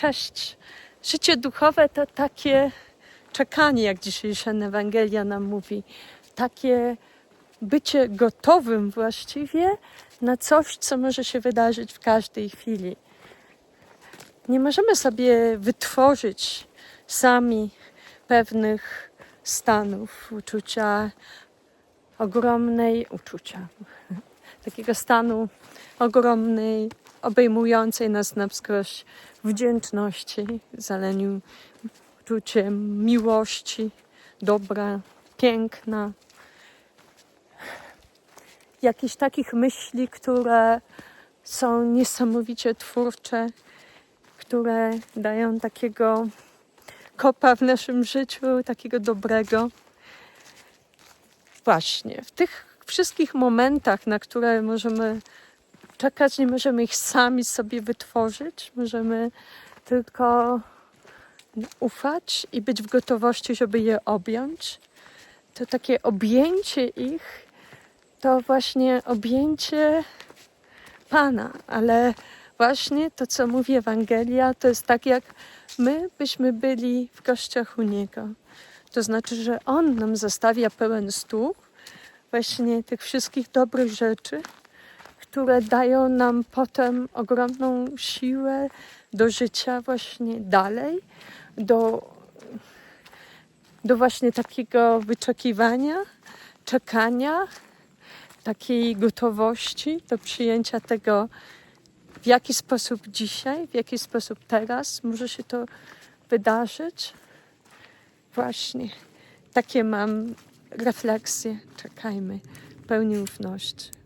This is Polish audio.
Cześć. Życie duchowe to takie czekanie, jak dzisiejsza Ewangelia nam mówi. Takie bycie gotowym właściwie na coś, co może się wydarzyć w każdej chwili. Nie możemy sobie wytworzyć sami pewnych stanów, uczucia ogromnej, uczucia, takiego stanu ogromnej, obejmującej nas na wskroś wdzięczności, zaleniu uczuciem miłości, dobra, piękna. Jakichś takich myśli, które są niesamowicie twórcze, które dają takiego kopa w naszym życiu, takiego dobrego. Właśnie, w tych wszystkich momentach, na które możemy czekać, nie możemy ich sami sobie wytworzyć, możemy tylko ufać i być w gotowości, żeby je objąć. To takie objęcie ich, to właśnie objęcie Pana, ale właśnie to, co mówi Ewangelia, to jest tak, jak my byśmy byli w gościach u Niego. To znaczy, że On nam zostawia pełen stół właśnie tych wszystkich dobrych rzeczy, które dają nam potem ogromną siłę do życia właśnie dalej, do, do właśnie takiego wyczekiwania, czekania, takiej gotowości do przyjęcia tego, w jaki sposób dzisiaj, w jaki sposób teraz może się to wydarzyć. Właśnie takie mam refleksje. Czekajmy, pełni ufności.